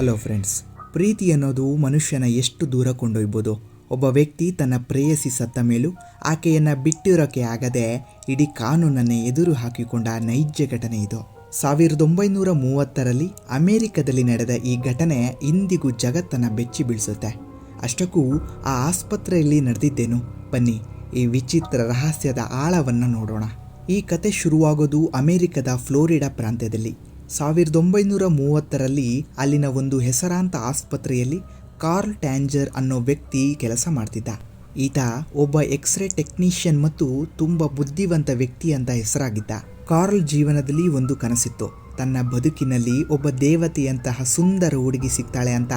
Hello friends ಪ್ರೀತಿ ಅನ್ನೋದು ಮನುಷ್ಯನ ಎಷ್ಟು ದೂರ ಕೊಂಡೊಯ್ಬೋದು? ಒಬ್ಬ ವ್ಯಕ್ತಿ ತನ್ನ ಪ್ರೇಯಸಿ ಸತ್ತ ಮೇಲೂ ಆಕೆಯನ್ನು ಬಿಟ್ಟಿರೋಕೆ ಆಗದೆ ಇಡೀ ಕಾನೂನನ್ನೇ ಎದುರು ಹಾಕಿಕೊಂಡ ನೈಜ ಘಟನೆ ಇದು. ಸಾವಿರದ ಒಂಬೈನೂರ ಮೂವತ್ತರಲ್ಲಿ ಅಮೆರಿಕದಲ್ಲಿ ನಡೆದ ಈ ಘಟನೆ ಇಂದಿಗೂ ಜಗತ್ತನ್ನು ಬೆಚ್ಚಿ ಬೀಳಿಸುತ್ತೆ. ಅಷ್ಟಕ್ಕೂ ಆ ಆಸ್ಪತ್ರೆಯಲ್ಲಿ ನಡೆದಿದ್ದೇನು? ಬನ್ನಿ, ಈ ವಿಚಿತ್ರ ರಹಸ್ಯದ ಆಳವನ್ನು ನೋಡೋಣ. ಈ ಕತೆ ಶುರುವಾಗೋದು ಅಮೆರಿಕದ ಫ್ಲೋರಿಡಾ ಪ್ರಾಂತ್ಯದಲ್ಲಿ. ಸಾವಿರದ ಒಂಬೈನೂರ ಮೂವತ್ತರಲ್ಲಿ ಅಲ್ಲಿನ ಒಂದು ಹೆಸರಾಂತ ಆಸ್ಪತ್ರೆಯಲ್ಲಿ ಕಾರ್ಲ್ ಟ್ಯಾಂಜರ್ ಅನ್ನೋ ವ್ಯಕ್ತಿ ಕೆಲಸ ಮಾಡ್ತಿದ್ದ. ಈತ ಒಬ್ಬ ಎಕ್ಸ್ರೇ ಟೆಕ್ನಿಷಿಯನ್ ಮತ್ತು ತುಂಬ ಬುದ್ಧಿವಂತ ವ್ಯಕ್ತಿ ಅಂತ ಹೆಸರಾಗಿದ್ದ. ಕಾರ್ಲ್ ಜೀವನದಲ್ಲಿ ಒಂದು ಕನಸಿತ್ತು. ತನ್ನ ಬದುಕಿನಲ್ಲಿ ಒಬ್ಬ ದೇವತೆಯಂತಹ ಸುಂದರ ಹುಡುಗಿ ಸಿಗ್ತಾಳೆ ಅಂತ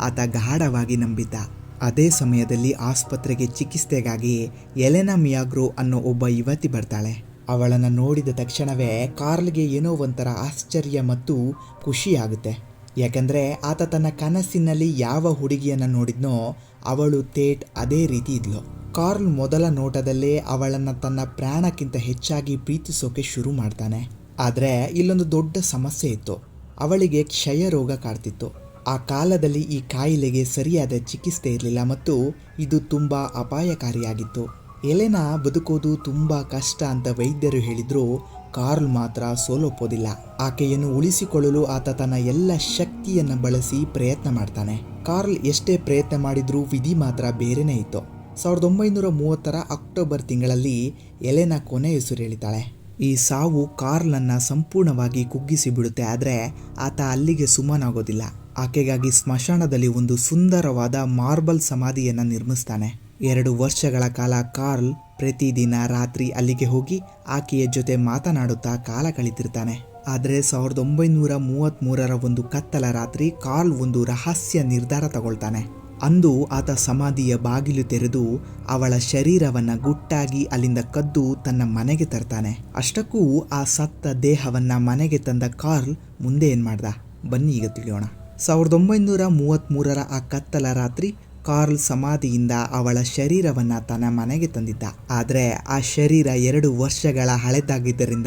ಆತ ಗಾಢವಾಗಿ ನಂಬಿದ್ದ. ಅದೇ ಸಮಯದಲ್ಲಿ ಆಸ್ಪತ್ರೆಗೆ ಚಿಕಿತ್ಸೆಗಾಗಿ ಎಲೆನಾ ಮಿಯಾಗ್ರೋ ಅನ್ನೋ ಒಬ್ಬ ಯುವತಿ ಬರ್ತಾಳೆ. ಅವಳನ್ನು ನೋಡಿದ ತಕ್ಷಣವೇ ಕಾರ್ಲ್ಗೆ ಏನೋ ಒಂಥರ ಆಶ್ಚರ್ಯ ಮತ್ತು ಖುಷಿಯಾಗುತ್ತೆ. ಯಾಕಂದರೆ ಆತ ತನ್ನ ಕನಸಿನಲ್ಲಿ ಯಾವ ಹುಡುಗಿಯನ್ನು ನೋಡಿದ್ನೋ ಅವಳು ತೇಟ್ ಅದೇ ರೀತಿ ಇದ್ಲು. ಕಾರ್ಲ್ ಮೊದಲ ನೋಟದಲ್ಲೇ ಅವಳನ್ನು ತನ್ನ ಪ್ರಾಣಕ್ಕಿಂತ ಹೆಚ್ಚಾಗಿ ಪ್ರೀತಿಸೋಕೆ ಶುರು ಮಾಡ್ತಾನೆ. ಆದರೆ ಇಲ್ಲೊಂದು ದೊಡ್ಡ ಸಮಸ್ಯೆ ಇತ್ತು. ಅವಳಿಗೆ ಕ್ಷಯ ರೋಗ ಕಾಡ್ತಿತ್ತು. ಆ ಕಾಲದಲ್ಲಿ ಈ ಕಾಯಿಲೆಗೆ ಸರಿಯಾದ ಚಿಕಿತ್ಸೆ ಇರಲಿಲ್ಲ ಮತ್ತು ಇದು ತುಂಬ ಅಪಾಯಕಾರಿಯಾಗಿತ್ತು. ಎಲೆನ ಬದುಕೋದು ತುಂಬ ಕಷ್ಟ ಅಂತ ವೈದ್ಯರು ಹೇಳಿದ್ರು. ಕಾರ್ಲ್ ಮಾತ್ರ ಸೋಲೊಪ್ಪೋದಿಲ್ಲ ಆಕೆಯನ್ನು ಉಳಿಸಿಕೊಳ್ಳಲು ಆತ ತನ್ನ ಎಲ್ಲ ಶಕ್ತಿಯನ್ನು ಬಳಸಿ ಪ್ರಯತ್ನ ಮಾಡ್ತಾನೆ. ಕಾರ್ಲ್ ಎಷ್ಟೇ ಪ್ರಯತ್ನ ಮಾಡಿದ್ರೂ ವಿಧಿ ಮಾತ್ರ ಬೇರೆನೇ ಇತ್ತು. ಸಾವಿರದ ಒಂಬೈನೂರ ಮೂವತ್ತರ ಅಕ್ಟೋಬರ್ ತಿಂಗಳಲ್ಲಿ ಎಲೆನ ಕೊನೆ ಹೆಸರು ಈ ಸಾವು ಕಾರ್ಲನ್ನು ಸಂಪೂರ್ಣವಾಗಿ ಕುಗ್ಗಿಸಿ ಬಿಡುತ್ತೆ ಆದರೆ ಆತ ಅಲ್ಲಿಗೆ ಸುಮ್ಮನಾಗೋದಿಲ್ಲ. ಆಕೆಗಾಗಿ ಸ್ಮಶಾನದಲ್ಲಿ ಒಂದು ಸುಂದರವಾದ ಮಾರ್ಬಲ್ ಸಮಾಧಿಯನ್ನು ನಿರ್ಮಿಸ್ತಾನೆ. ಎರಡು ವರ್ಷಗಳ ಕಾಲ ಕಾರ್ಲ್ ಪ್ರತಿದಿನ ರಾತ್ರಿ ಅಲ್ಲಿಗೆ ಹೋಗಿ ಆಕೆಯ ಜೊತೆ ಮಾತನಾಡುತ್ತಾ ಕಾಲ ಕಳೀತಿರ್ತಾನೆ ಆದರೆ ಸಾವಿರದ ಒಂಬೈನೂರ ಮೂವತ್ತ್ಮೂರರ ಒಂದು ಕತ್ತಲ ರಾತ್ರಿ ಕಾರ್ಲ್ ಒಂದು ರಹಸ್ಯ ನಿರ್ಧಾರ ತಗೊಳ್ತಾನೆ. ಅಂದು ಆತ ಸಮಾಧಿಯ ಬಾಗಿಲು ತೆರೆದು ಅವಳ ಶರೀರವನ್ನು ಗುಟ್ಟಾಗಿ ಅಲ್ಲಿಂದ ಕದ್ದು ತನ್ನ ಮನೆಗೆ ತರ್ತಾನೆ. ಅಷ್ಟಕ್ಕೂ ಆ ಸತ್ತ ದೇಹವನ್ನು ಮನೆಗೆ ತಂದ ಕಾರ್ಲ್ ಮುಂದೆ ಏನು ಮಾಡ್ದ ಬನ್ನಿ ಈಗ ತಿಳಿಯೋಣ. ಸಾವಿರದ ಒಂಬೈನೂರ ಮೂವತ್ತ್ಮೂರರ ಆ ಕತ್ತಲ ರಾತ್ರಿ ಕಾರ್ಲ್ ಸಮಾಧಿಯಿಂದ ಅವಳ ಶರೀರವನ್ನು ತನ್ನ ಮನೆಗೆ ತಂದಿದ್ದ. ಆದರೆ ಆ ಶರೀರ ಎರಡು ವರ್ಷಗಳ ಹಳೆದಾಗಿದ್ದರಿಂದ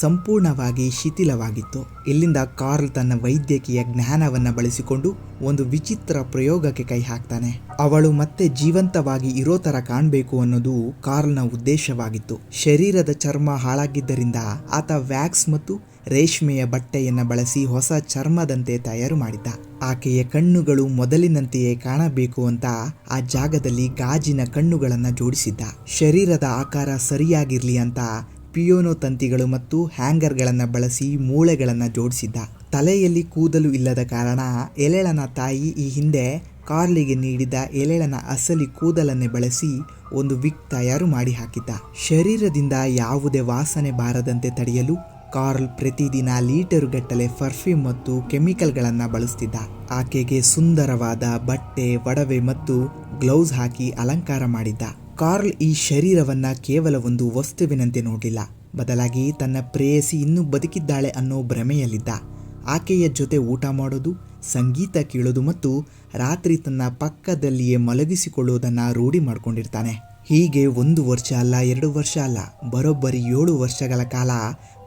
ಸಂಪೂರ್ಣವಾಗಿ ಶಿಥಿಲವಾಗಿತ್ತು. ಇಲ್ಲಿಂದ ಕಾರ್ಲ್ ತನ್ನ ವೈದ್ಯಕೀಯ ಜ್ಞಾನವನ್ನು ಬಳಸಿಕೊಂಡು ಒಂದು ವಿಚಿತ್ರ ಪ್ರಯೋಗಕ್ಕೆ ಕೈ ಹಾಕ್ತಾನೆ. ಅವಳು ಮತ್ತೆ ಜೀವಂತವಾಗಿ ಇರೋ ತರ ಕಾಣಬೇಕು ಅನ್ನೋದು ಕಾರ್ಲ್ನ ಉದ್ದೇಶವಾಗಿತ್ತು. ಶರೀರದ ಚರ್ಮ ಹಾಳಾಗಿದ್ದರಿಂದ ಆತ ವ್ಯಾಕ್ಸ್ ಮತ್ತು ರೇಷ್ಮೆಯ ಬಟ್ಟೆಯನ್ನು ಬಳಸಿ ಹೊಸ ಚರ್ಮದಂತೆ ತಯಾರು ಮಾಡಿದ್ದ. ಆಕೆಯ ಕಣ್ಣುಗಳು ಮೊದಲಿನಂತೆಯೇ ಕಾಣಬೇಕು ಅಂತ ಆ ಜಾಗದಲ್ಲಿ ಗಾಜಿನ ಕಣ್ಣುಗಳನ್ನು ಜೋಡಿಸಿದ್ದ. ಶರೀರದ ಆಕಾರ ಸರಿಯಾಗಿರಲಿ ಅಂತ ಪಿಯೋನೋ ತಂತಿಗಳು ಮತ್ತು ಹ್ಯಾಂಗರ್ಗಳನ್ನು ಬಳಸಿ ಮೂಳೆಗಳನ್ನು ಜೋಡಿಸಿದ್ದ. ತಲೆಯಲ್ಲಿ ಕೂದಲು ಇಲ್ಲದ ಕಾರಣ ಎಲೆಳನ ತಾಯಿ ಈ ಹಿಂದೆ ಕಾರ್ಲಿಗೆ ನೀಡಿದ ಎಲೆಳನ ಅಸಲಿ ಕೂದಲನ್ನೇ ಬಳಸಿ ಒಂದು ವಿಕ್ ತಯಾರು ಮಾಡಿ ಹಾಕಿದ್ದ ಶರೀರದಿಂದ ಯಾವುದೇ ವಾಸನೆ ಬಾರದಂತೆ ತಡೆಯಲು ಕಾರ್ಲ್ ಪ್ರತಿದಿನ ಲೀಟರುಗಟ್ಟಲೆ ಪರ್ಫ್ಯೂಮ್ ಮತ್ತು ಕೆಮಿಕಲ್ಗಳನ್ನು ಬಳಸ್ತಿದ್ದ. ಆಕೆಗೆ ಸುಂದರವಾದ ಬಟ್ಟೆ, ಒಡವೆ ಮತ್ತು ಗ್ಲೌಸ್ ಹಾಕಿ ಅಲಂಕಾರ ಮಾಡಿದ್ದ. ಕಾರ್ಲ್ ಈ ಶರೀರವನ್ನು ಕೇವಲ ಒಂದು ವಸ್ತುವಿನಂತೆ ನೋಡಲಿಲ್ಲ ಬದಲಾಗಿ ತನ್ನ ಪ್ರೇಯಸಿ ಇನ್ನೂ ಬದುಕಿದ್ದಾಳೆ ಅನ್ನೋ ಭ್ರಮೆಯಲ್ಲಿದ್ದ. ಆಕೆಯ ಜೊತೆ ಊಟ ಮಾಡೋದು, ಸಂಗೀತ ಕೇಳೋದು ಮತ್ತು ರಾತ್ರಿ ತನ್ನ ಪಕ್ಕದಲ್ಲಿಯೇ ಮಲಗಿಸಿಕೊಳ್ಳುವುದನ್ನು ರೂಢಿ ಮಾಡಿಕೊಂಡಿರ್ತಾನೆ. ಹೀಗೆ ಒಂದು ವರ್ಷ ಅಲ್ಲ, ಎರಡು ವರ್ಷ ಅಲ್ಲ, ಬರೋಬ್ಬರಿ ಏಳು ವರ್ಷಗಳ ಕಾಲ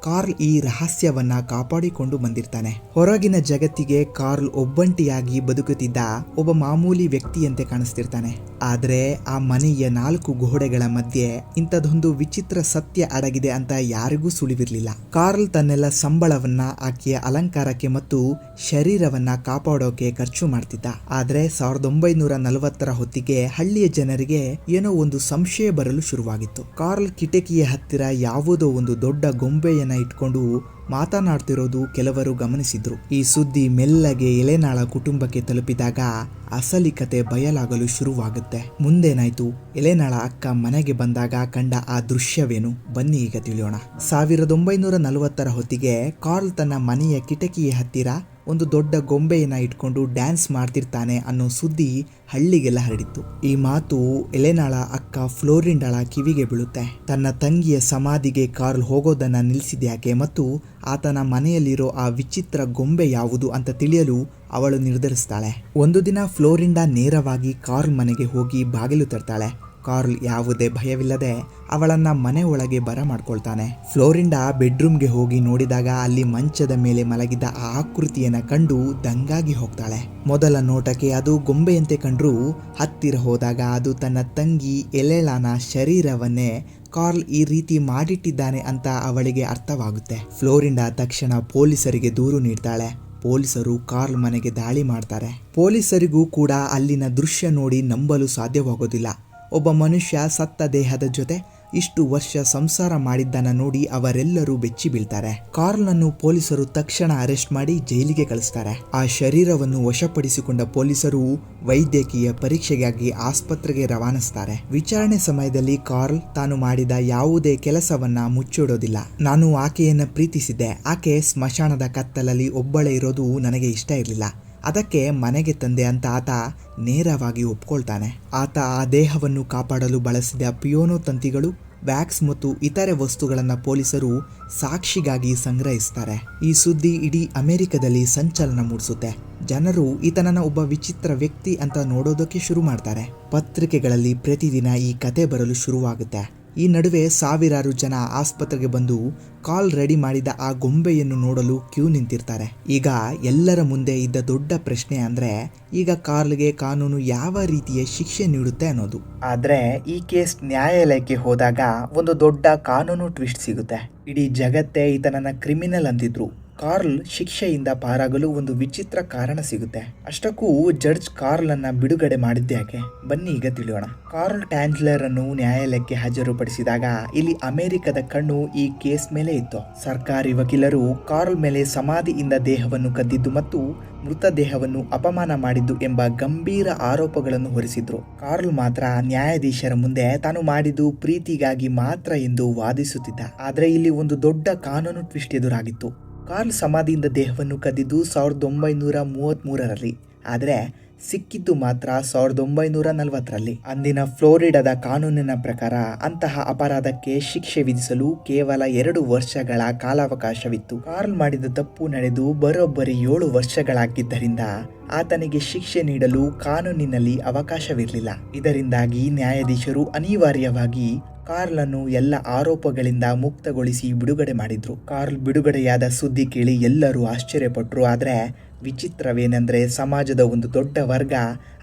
ಕಾರ್ಲ್ ಈ ರಹಸ್ಯವನ್ನ ಕಾಪಾಡಿಕೊಂಡು ಬಂದಿರ್ತಾನೆ. ಹೊರಗಿನ ಜಗತ್ತಿಗೆ ಕಾರ್ಲ್ ಒಬ್ಬಂಟಿಯಾಗಿ ಬದುಕುತ್ತಿದ್ದ ಒಬ್ಬ ಮಾಮೂಲಿ ವ್ಯಕ್ತಿಯಂತೆ ಕಾಣಿಸ್ತಿರ್ತಾನೆ. ಆದ್ರೆ ಆ ಮನೆಯ ನಾಲ್ಕು ಗೋಡೆಗಳ ಮಧ್ಯೆ ಇಂಥದೊಂದು ವಿಚಿತ್ರ ಸತ್ಯ ಅಡಗಿದೆ ಅಂತ ಯಾರಿಗೂ ಸುಳಿವಿರ್ಲಿಲ್ಲ. ಕಾರ್ಲ್ ತನ್ನೆಲ್ಲ ಸಂಬಳವನ್ನ, ಆಕೆಯ ಅಲಂಕಾರಕ್ಕೆ ಮತ್ತು ಶರೀರವನ್ನ ಕಾಪಾಡೋಕೆ ಖರ್ಚು ಮಾಡ್ತಿದ್ದ. ಆದ್ರೆ ಸಾವಿರದ ಒಂಬೈನೂರ ನಲವತ್ತರ ಹೊತ್ತಿಗೆ ಹಳ್ಳಿಯ ಜನರಿಗೆ ಏನೋ ಒಂದು ಸಂಶಯ ಬರಲು ಶುರುವಾಗಿತ್ತು. ಕಾರ್ಲ್ ಕಿಟಕಿಯ ಹತ್ತಿರ ಯಾವುದೋ ಒಂದು ದೊಡ್ಡ ಗೊಂಬೆಯನ್ನ ಇಟ್ಕೊಂಡು ಮಾತನಾಡ್ತಿರೋದು ಕೆಲವರು ಗಮನಿಸಿದ್ರು. ಈ ಸುದ್ದಿ ಮೆಲ್ಲಗೆ ಎಲೆನಾಳ ಕುಟುಂಬಕ್ಕೆ ತಲುಪಿದಾಗ ಅಸಲಿ ಕತೆ ಬಯಲಾಗಲು ಶುರುವಾಗುತ್ತೆ. ಮುಂದೇನಾಯ್ತು? ಎಲೆನಾಳ ಅಕ್ಕ ಮನೆಗೆ ಬಂದಾಗ ಕಂಡ ಆ ದೃಶ್ಯವೇನು? ಬನ್ನಿ ಈಗ ತಿಳಿಯೋಣ. ಸಾವಿರದ ಒಂಬೈನೂರ ನಲವತ್ತರ ಹೊತ್ತಿಗೆ ಕಾರ್ಲ್ ತನ್ನ ಮನೆಯ ಕಿಟಕಿಯ ಹತ್ತಿರ ಒಂದು ದೊಡ್ಡ ಗೊಂಬೆಯನ್ನ ಇಟ್ಕೊಂಡು ಡ್ಯಾನ್ಸ್ ಮಾಡ್ತಿರ್ತಾನೆ ಅನ್ನೋ ಸುದ್ದಿ ಹಳ್ಳಿಗೆಲ್ಲ ಹರಡಿತ್ತು. ಈ ಮಾತು ಎಲೆನಾಳ ಅಕ್ಕ ಫ್ಲೋರಿಂಡಾಳ ಕಿವಿಗೆ ಬೀಳುತ್ತೆ. ತನ್ನ ತಂಗಿಯ ಸಮಾಧಿಗೆ ಕಾರ್ಲ್ ಹೋಗೋದನ್ನ ನಿಲ್ಲಿಸಿದ್ಯಾಕೆ ಮತ್ತು ಆತನ ಮನೆಯಲ್ಲಿರೋ ಆ ವಿಚಿತ್ರ ಗೊಂಬೆ ಯಾವುದು ಅಂತ ತಿಳಿಯಲು ಅವಳು ನಿರ್ಧರಿಸ್ತಾಳೆ. ಒಂದು ದಿನ ಫ್ಲೋರಿಂಡಾ ನೇರವಾಗಿ ಕಾರ್ಲ್ ಮನೆಗೆ ಹೋಗಿ ಬಾಗಿಲು ತರ್ತಾಳೆ. ಕಾರ್ಲ್ ಯಾವುದೇ ಭಯವಿಲ್ಲದೆ ಅವಳನ್ನ ಮನೆ ಒಳಗೆ ಬರಮಾಡ್ಕೊಳ್ತಾನೆ ಫ್ಲೋರಿಂಡಾ ಬೆಡ್ರೂಮ್ಗೆ ಹೋಗಿ ನೋಡಿದಾಗ ಅಲ್ಲಿ ಮಂಚದ ಮೇಲೆ ಮಲಗಿದ್ದ ಆ ಆಕೃತಿಯನ್ನ ಕಂಡು ದಂಗಾಗಿ ಹೋಗ್ತಾಳೆ. ಮೊದಲ ನೋಟಕ್ಕೆ ಅದು ಗೊಂಬೆಯಂತೆ ಕಂಡರೂ ಹತ್ತಿರ ಹೋದಾಗ ಅದು ತನ್ನ ತಂಗಿ ಎಲೆಲಾನ ಶರೀರವನ್ನೇ ಕಾರ್ಲ್ ಈ ರೀತಿ ಮಾಡಿಟ್ಟಿದ್ದಾನೆ ಅಂತ ಅವಳಿಗೆ ಅರ್ಥವಾಗುತ್ತೆ. ಫ್ಲೋರಿಂಡಾ ತಕ್ಷಣ ಪೊಲೀಸರಿಗೆ ದೂರು ನೀಡ್ತಾಳೆ. ಪೊಲೀಸರು ಕಾರ್ಲ್ ಮನೆಗೆ ದಾಳಿ ಮಾಡ್ತಾರೆ. ಪೊಲೀಸರಿಗೂ ಕೂಡ ಅಲ್ಲಿನ ದೃಶ್ಯ ನೋಡಿ ನಂಬಲು ಸಾಧ್ಯವಾಗೋದಿಲ್ಲ. ಒಬ್ಬ ಮನುಷ್ಯ ಸತ್ತ ದೇಹದ ಜೊತೆ ಇಷ್ಟು ವರ್ಷ ಸಂಸಾರ ಮಾಡಿದ್ದನ್ನ ನೋಡಿ ಅವರೆಲ್ಲರೂ ಬೆಚ್ಚಿ ಬೀಳ್ತಾರೆ. ಕಾರ್ಲ್ನನ್ನು ಪೊಲೀಸರು ತಕ್ಷಣ ಅರೆಸ್ಟ್ ಮಾಡಿ ಜೈಲಿಗೆ ಕಳಿಸ್ತಾರೆ. ಆ ಶರೀರವನ್ನು ವಶಪಡಿಸಿಕೊಂಡ ಪೊಲೀಸರು ವೈದ್ಯಕೀಯ ಪರೀಕ್ಷೆಗಾಗಿ ಆಸ್ಪತ್ರೆಗೆ ರವಾನಿಸ್ತಾರೆ. ವಿಚಾರಣೆ ಸಮಯದಲ್ಲಿ ಕಾರ್ಲ್ ತಾನು ಮಾಡಿದ ಯಾವುದೇ ಕೆಲಸವನ್ನ ಮುಚ್ಚಿಡೋದಿಲ್ಲ. ನಾನು ಆಕೆಯನ್ನ ಪ್ರೀತಿಸಿದ್ದೆ. ಆಕೆ ಸ್ಮಶಾನದ ಕತ್ತಲಲ್ಲಿ ಒಬ್ಬಳೇ ಇರೋದು ನನಗೆ ಇಷ್ಟ ಇರಲಿಲ್ಲ. ಅದಕ್ಕೆ ಮನೆಗೆ ತಂದೆ ಅಂತ ಆತ ನೇರವಾಗಿ ಒಪ್ಕೊಳ್ತಾನೆ. ಆತ ಆ ದೇಹವನ್ನು ಕಾಪಾಡಲು ಬಳಸಿದ ಪಿಯೋನೋ ತಂತಿಗಳು ವ್ಯಾಕ್ಸ್ ಮತ್ತು ಇತರೆ ವಸ್ತುಗಳನ್ನು ಪೊಲೀಸರು ಸಾಕ್ಷಿಗಾಗಿ ಸಂಗ್ರಹಿಸ್ತಾರೆ. ಈ ಸುದ್ದಿ ಇಡೀ ಅಮೆರಿಕದಲ್ಲಿ ಸಂಚಲನ ಮೂಡಿಸುತ್ತೆ. ಜನರು ಈತನನ್ನ ಒಬ್ಬ ವಿಚಿತ್ರ ವ್ಯಕ್ತಿ ಅಂತ ನೋಡೋದಕ್ಕೆ ಶುರು ಮಾಡ್ತಾರೆ. ಪತ್ರಿಕೆಗಳಲ್ಲಿ ಪ್ರತಿದಿನ ಈ ಕತೆ ಬರಲು ಶುರುವಾಗುತ್ತೆ. ಈ ನಡುವೆ ಸಾವಿರಾರು ಜನ ಆಸ್ಪತ್ರೆಗೆ ಬಂದು ಕಾಲ್ ರೆಡಿ ಮಾಡಿದ ಆ ಗೊಂಬೆಯನ್ನು ನೋಡಲು ಕ್ಯೂ ನಿಂತಿರ್ತಾರೆ. ಈಗ ಎಲ್ಲರ ಮುಂದೆ ಇದ್ದ ದೊಡ್ಡ ಪ್ರಶ್ನೆ ಅಂದ್ರೆ, ಈಗ ಕಾರ್ಲ್ಗೆ ಕಾನೂನು ಯಾವ ರೀತಿಯ ಶಿಕ್ಷೆ ನೀಡುತ್ತೆ ಅನ್ನೋದು. ಆದ್ರೆ, ಈ ಕೇಸ್ ನ್ಯಾಯಾಲಯಕ್ಕೆ ಹೋದಾಗ ಒಂದು ದೊಡ್ಡ ಕಾನೂನು ಟ್ವಿಸ್ಟ್ ಸಿಗುತ್ತೆ. ಇಡೀ ಜಗತ್ತೇ ಈತನನ್ನ ಕ್ರಿಮಿನಲ್ ಅಂತಿದ್ರು. ಕಾರ್ಲ್ ಶಿಕ್ಷೆಯಿಂದ ಪಾರಾಗಲು ಒಂದು ವಿಚಿತ್ರ ಕಾರಣ ಸಿಗುತ್ತೆ. ಅಷ್ಟಕ್ಕೂ ಜಡ್ಜ್ ಕಾರ್ಲ್ ಅನ್ನ ಬಿಡುಗಡೆ ಮಾಡಿದ್ದೆ ಬನ್ನಿ ಈಗ ತಿಳಿಯೋಣ. ಕಾರ್ಲ್ ಟ್ಯಾಂಜ್ಲರ್ ಅನ್ನು ನ್ಯಾಯಾಲಯಕ್ಕೆ ಹಾಜರುಪಡಿಸಿದಾಗ ಇಲ್ಲಿ ಅಮೆರಿಕದ ಕಣ್ಣು ಈ ಕೇಸ್ ಮೇಲೆ ಇತ್ತು. ಸರ್ಕಾರಿ ವಕೀಲರು ಕಾರ್ಲ್ ಮೇಲೆ ಸಮಾಧಿಯಿಂದ ದೇಹವನ್ನು ಕದ್ದಿದ್ದು ಮತ್ತು ಮೃತದೇಹವನ್ನು ಅಪಮಾನ ಮಾಡಿದ್ದು ಎಂಬ ಗಂಭೀರ ಆರೋಪಗಳನ್ನು ಹೊರಿಸಿದ್ರು. ಕಾರ್ಲ್ ಮಾತ್ರ ನ್ಯಾಯಾಧೀಶರ ಮುಂದೆ ತಾನು ಮಾಡಿದ್ದು ಪ್ರೀತಿಗಾಗಿ ಮಾತ್ರ ಎಂದು ವಾದಿಸುತ್ತಿದ್ದ. ಆದರೆ ಇಲ್ಲಿ ಒಂದು ದೊಡ್ಡ ಕಾನೂನು ಟ್ವಿಸ್ಟ್ ಎದುರಾಗಿತ್ತು. ಕಾರ್ಲ್ ಸಮಾಧಿಯಿಂದ ದೇಹವನ್ನು ಕದ್ದಿದ್ದು ಸಾವಿರದ ಒಂಬೈನೂರ ಮೂವತ್ತ್ಮೂರರಲ್ಲಿ ಆದರೆ ಸಿಕ್ಕಿದ್ದು ಮಾತ್ರ ಸಾವಿರದ ಒಂಬೈನೂರ ನಲವತ್ತರಲ್ಲಿ. ಅಂದಿನ ಫ್ಲೋರಿಡಾದ ಕಾನೂನಿನ ಪ್ರಕಾರ ಅಂತಹ ಅಪರಾಧಕ್ಕೆ ಶಿಕ್ಷೆ ವಿಧಿಸಲು ಕೇವಲ ಎರಡು ವರ್ಷಗಳ ಕಾಲಾವಕಾಶವಿತ್ತು. ಕಾರ್ಲ್ ಮಾಡಿದ ತಪ್ಪು ನಡೆದು ಬರೋಬ್ಬರಿ ಏಳು ವರ್ಷಗಳಾಗಿದ್ದರಿಂದ ಆತನಿಗೆ ಶಿಕ್ಷೆ ನೀಡಲು ಕಾನೂನಿನಲ್ಲಿ ಅವಕಾಶವಿರಲಿಲ್ಲ. ಇದರಿಂದಾಗಿ ನ್ಯಾಯಾಧೀಶರು ಅನಿವಾರ್ಯವಾಗಿ ಕಾರ್ಲನ್ನು ಎಲ್ಲ ಆರೋಪಗಳಿಂದ ಮುಕ್ತಗೊಳಿಸಿ ಬಿಡುಗಡೆ ಮಾಡಿದ್ರು. ಕಾರ್ಲ್ ಬಿಡುಗಡೆಯಾದ ಸುದ್ದಿ ಕೇಳಿ ಎಲ್ಲರೂ ಆಶ್ಚರ್ಯಪಟ್ಟರು ಆದರೆ ವಿಚಿತ್ರವೇನೆಂದರೆ ಸಮಾಜದ ಒಂದು ದೊಡ್ಡ ವರ್ಗ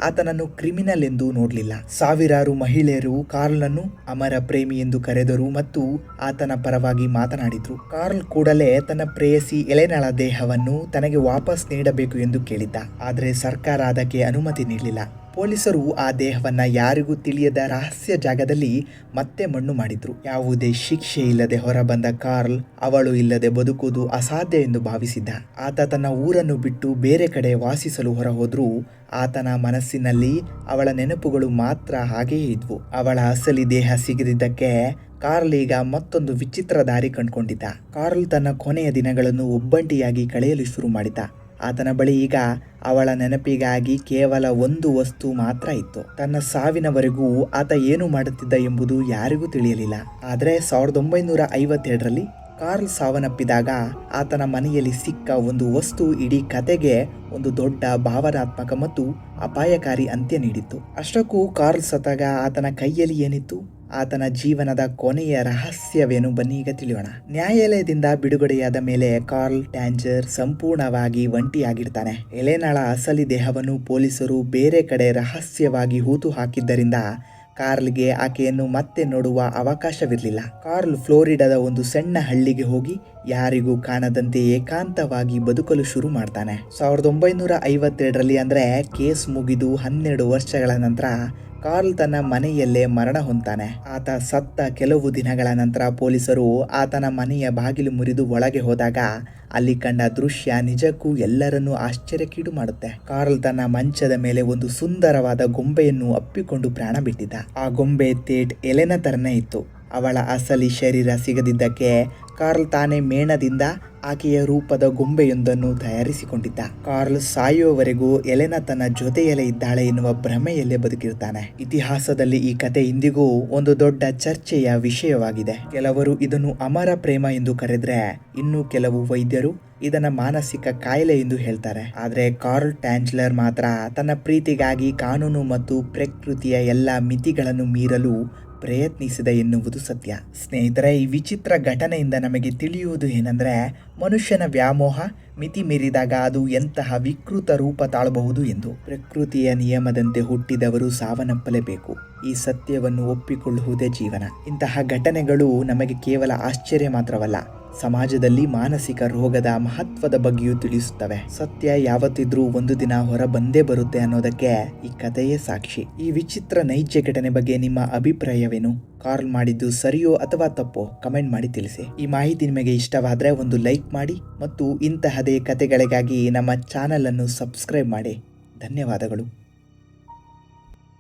ಆತನನ್ನು ಕ್ರಿಮಿನಲ್ ಎಂದು ನೋಡಲಿಲ್ಲ. ಸಾವಿರಾರು ಮಹಿಳೆಯರು ಕಾರ್ಲ್ನನ್ನು ಅಮರ ಪ್ರೇಮಿ ಎಂದು ಕರೆದರು ಮತ್ತು ಆತನ ಪರವಾಗಿ ಮಾತನಾಡಿದ್ರು. ಕಾರ್ಲ್ ಕೂಡಲೇ ತನ್ನ ಪ್ರೇಯಸಿ ಎಲೆನಾಳ ದೇಹವನ್ನು ತನಗೆ ವಾಪಸ್ ನೀಡಬೇಕು ಎಂದು ಕೇಳಿದ್ದ. ಆದರೆ ಸರ್ಕಾರ ಅದಕ್ಕೆ ಅನುಮತಿ ನೀಡಲಿಲ್ಲ. ಪೊಲೀಸರು ಆ ದೇಹವನ್ನು ಯಾರಿಗೂ ತಿಳಿಯದ ರಹಸ್ಯ ಜಾಗದಲ್ಲಿ ಮತ್ತೆ ಮಣ್ಣು ಮಾಡಿದ್ರು. ಯಾವುದೇ ಶಿಕ್ಷೆ ಇಲ್ಲದೆ ಹೊರಬಂದ ಕಾರ್ಲ್ ಅವಳು ಇಲ್ಲದೆ ಬದುಕುವುದು ಅಸಾಧ್ಯ ಎಂದು ಭಾವಿಸಿದ್ದ. ಆತ ತನ್ನ ಊರನ್ನು ಬಿಟ್ಟು ಬೇರೆ ಕಡೆ ವಾಸಿಸಲು ಹೊರಹೋದ್ರೂ. ಆತನ ಮನಸ್ಸಿನಲ್ಲಿ ಅವಳ ನೆನಪುಗಳು ಮಾತ್ರ ಹಾಗೆಯೇ ಇದ್ವು. ಅವಳ ಅಸಲಿ ದೇಹ ಸಿಗದಿದ್ದಕ್ಕೆ ಕಾರ್ಲ್ ಈಗ ಮತ್ತೊಂದು ವಿಚಿತ್ರ ದಾರಿ ಕಂಡುಕೊಂಡಿದ್ದ. ಕಾರ್ಲ್ ತನ್ನ ಕೊನೆಯ ದಿನಗಳನ್ನು ಒಬ್ಬಂಟಿಯಾಗಿ ಕಳೆಯಲು ಶುರು ಮಾಡಿದ್ದ ಆತನ ಬಳಿ ಈಗ ಅವಳ ನೆನಪಿಗಾಗಿ ಕೇವಲ ಒಂದು ವಸ್ತು ಮಾತ್ರ ಇತ್ತು. ತನ್ನ ಸಾವಿನವರೆಗೂ ಆತ ಏನು ಮಾಡುತ್ತಿದ್ದ ಎಂಬುದು ಯಾರಿಗೂ ತಿಳಿಯಲಿಲ್ಲ. ಆದರೆ ಸಾವಿರದ ಒಂಬೈನೂರ ಐವತ್ತೆರಡರಲ್ಲಿ ಕಾರ್ಲ್ ಸಾವನ್ನಪ್ಪಿದಾಗ ಆತನ ಮನೆಯಲ್ಲಿ ಸಿಕ್ಕ ಒಂದು ವಸ್ತು ಇಡೀ ಕತೆಗೆ ಒಂದು ದೊಡ್ಡ ಭಾವನಾತ್ಮಕ ಮತ್ತು ಅಪಾಯಕಾರಿ ಅಂತ್ಯ ನೀಡಿತ್ತು. ಅಷ್ಟಕ್ಕೂ ಕಾರ್ಲ್ ಸತ್ತಾಗ ಆತನ ಕೈಯಲ್ಲಿ ಏನಿತ್ತು? ಆತನ ಜೀವನದ ಕೊನೆಯ ರಹಸ್ಯವೇನು ಬನ್ನಿ ಈಗ ತಿಳಿಯೋಣ. ನ್ಯಾಯಾಲಯದಿಂದ ಬಿಡುಗಡೆಯಾದ ಮೇಲೆ ಕಾರ್ಲ್ ಟ್ಯಾಂಜರ್ ಸಂಪೂರ್ಣವಾಗಿ ಒಂಟಿಯಾಗಿರ್ತಾನೆ. ಎಲೆನಾಳ ಅಸಲಿ ದೇಹವನ್ನು ಪೊಲೀಸರು ಬೇರೆ ಕಡೆ ರಹಸ್ಯವಾಗಿ ಹೂತು ಹಾಕಿದ್ದರಿಂದ ಕಾರ್ಲ್ಗೆ ಆಕೆಯನ್ನು ಮತ್ತೆ ನೋಡುವ ಅವಕಾಶವಿರಲಿಲ್ಲ. ಕಾರ್ಲ್ ಫ್ಲೋರಿಡಾದ ಒಂದು ಸಣ್ಣ ಹಳ್ಳಿಗೆ ಹೋಗಿ ಯಾರಿಗೂ ಕಾಣದಂತೆ ಏಕಾಂತವಾಗಿ ಬದುಕಲು ಶುರು ಮಾಡ್ತಾನೆ. ಸಾವಿರದ ಒಂಬೈನೂರ ಐವತ್ತೆರಡರಲ್ಲಿ ಅಂದ್ರೆ ಕೇಸ್ ಮುಗಿದು ಹನ್ನೆರಡು ವರ್ಷಗಳ ನಂತರ ಕಾರ್ಲ್ ತನ್ನ ಮನೆಯಲ್ಲೇ ಮರಣ ಹೊಂತಾನೆ ಆತ ಸತ್ತ ಕೆಲವು ದಿನಗಳ ನಂತರ ಪೊಲೀಸರು ಆತನ ಮನೆಯ ಬಾಗಿಲು ಮುರಿದು ಒಳಗೆ ಹೋದಾಗ ಅಲ್ಲಿ ಕಂಡ ದೃಶ್ಯ ನಿಜಕ್ಕೂ ಎಲ್ಲರನ್ನೂ ಆಶ್ಚರ್ಯಕ್ಕೀಡು ಮಾಡುತ್ತೆ. ಕಾರ್ಲ್ ತನ್ನ ಮಂಚದ ಮೇಲೆ ಒಂದು ಸುಂದರವಾದ ಗೊಂಬೆಯನ್ನು ಅಪ್ಪಿಕೊಂಡು ಪ್ರಾಣ ಬಿಟ್ಟಿದ್ದ. ಆ ಗೊಂಬೆ ತೇಟ್ ಎಲೆನ ತರನೇ ಇತ್ತು. ಅವಳ ಅಸಲಿ ಶರೀರ ಸಿಗದಿದ್ದಕ್ಕೆ ಕಾರ್ಲ್ ತಾನೇ ಮೇಣದಿಂದ ಆಕೆಯ ರೂಪದ ಗೊಂಬೆಯೊಂದನ್ನು ತಯಾರಿಸಿಕೊಂಡಿದ್ದ. ಕಾರ್ಲ್ ಸಾಯುವವರೆಗೂ ಎಲೆನ ತನ್ನ ಜೊತೆಯಲ್ಲೇ ಇದ್ದಾಳೆ ಎನ್ನುವ ಭ್ರಮೆಯಲ್ಲೇ ಬದುಕಿರ್ತಾನೆ ಇತಿಹಾಸದಲ್ಲಿ ಈ ಕತೆ ಇಂದಿಗೂ ಒಂದು ದೊಡ್ಡ ಚರ್ಚೆಯ ವಿಷಯವಾಗಿದೆ. ಕೆಲವರು ಇದನ್ನು ಅಮರ ಪ್ರೇಮ ಎಂದು ಕರೆದ್ರೆ ಇನ್ನು ಕೆಲವು ವೈದ್ಯರು ಇದನ್ನ ಮಾನಸಿಕ ಕಾಯಿಲೆ ಎಂದು ಹೇಳ್ತಾರೆ. ಆದರೆ ಕಾರ್ಲ್ ಟ್ಯಾಂಜ್ಲರ್ ಮಾತ್ರ ತನ್ನ ಪ್ರೀತಿಗಾಗಿ ಕಾನೂನು ಮತ್ತು ಪ್ರಕೃತಿಯ ಎಲ್ಲ ಮಿತಿಗಳನ್ನು ಮೀರಲು ಪ್ರಯತ್ನಿಸಿದೆ ಎನ್ನುವುದು ಸತ್ಯ. ಸ್ನೇಹಿತರೆ, ಈ ವಿಚಿತ್ರ ಘಟನೆಯಿಂದ ನಮಗೆ ತಿಳಿಯುವುದು ಏನೆಂದರೆ, ಮನುಷ್ಯನ ವ್ಯಾಮೋಹ ಮಿತಿ ಮೀರಿದಾಗ ಅದು ಎಂತಹ ವಿಕೃತ ರೂಪ ತಾಳಬಹುದು ಎಂದು. ಪ್ರಕೃತಿಯ ನಿಯಮದಂತೆ ಹುಟ್ಟಿದವರು ಸಾವನ್ನಪ್ಪಲೇಬೇಕು. ಈ ಸತ್ಯವನ್ನು ಒಪ್ಪಿಕೊಳ್ಳುವುದೇ ಜೀವನ. ಇಂತಹ ಘಟನೆಗಳು ನಮಗೆ ಕೇವಲ ಆಶ್ಚರ್ಯ ಮಾತ್ರವಲ್ಲ ಸಮಾಜದಲ್ಲಿ ಮಾನಸಿಕ ರೋಗದ ಮಹತ್ವದ ಬಗ್ಗೆಯೂ ತಿಳಿಸುತ್ತವೆ. ಸತ್ಯ ಯಾವತ್ತಿದ್ರೂ ಒಂದು ದಿನ ಹೊರ ಬಂದೇ ಬರುತ್ತೆ ಅನ್ನೋದಕ್ಕೆ ಈ ಕಥೆಯೇ ಸಾಕ್ಷಿ. ಈ ವಿಚಿತ್ರ ನೈಜ ಘಟನೆ ಬಗ್ಗೆ ನಿಮ್ಮ ಅಭಿಪ್ರಾಯವೇನು? ಕಾಲ್ ಮಾಡಿದ್ದು ಸರಿಯೋ ಅಥವಾ ತಪ್ಪೋ? ಕಮೆಂಟ್ ಮಾಡಿ ತಿಳಿಸಿ. ಈ ಮಾಹಿತಿ ನಿಮಗೆ ಇಷ್ಟವಾದರೆ ಒಂದು ಲೈಕ್ ಮಾಡಿ ಮತ್ತು ಇಂತಹದೇ ಕಥೆಗಳಿಗಾಗಿ ನಮ್ಮ ಚಾನಲನ್ನು ಸಬ್ಸ್ಕ್ರೈಬ್ ಮಾಡಿ. ಧನ್ಯವಾದಗಳು.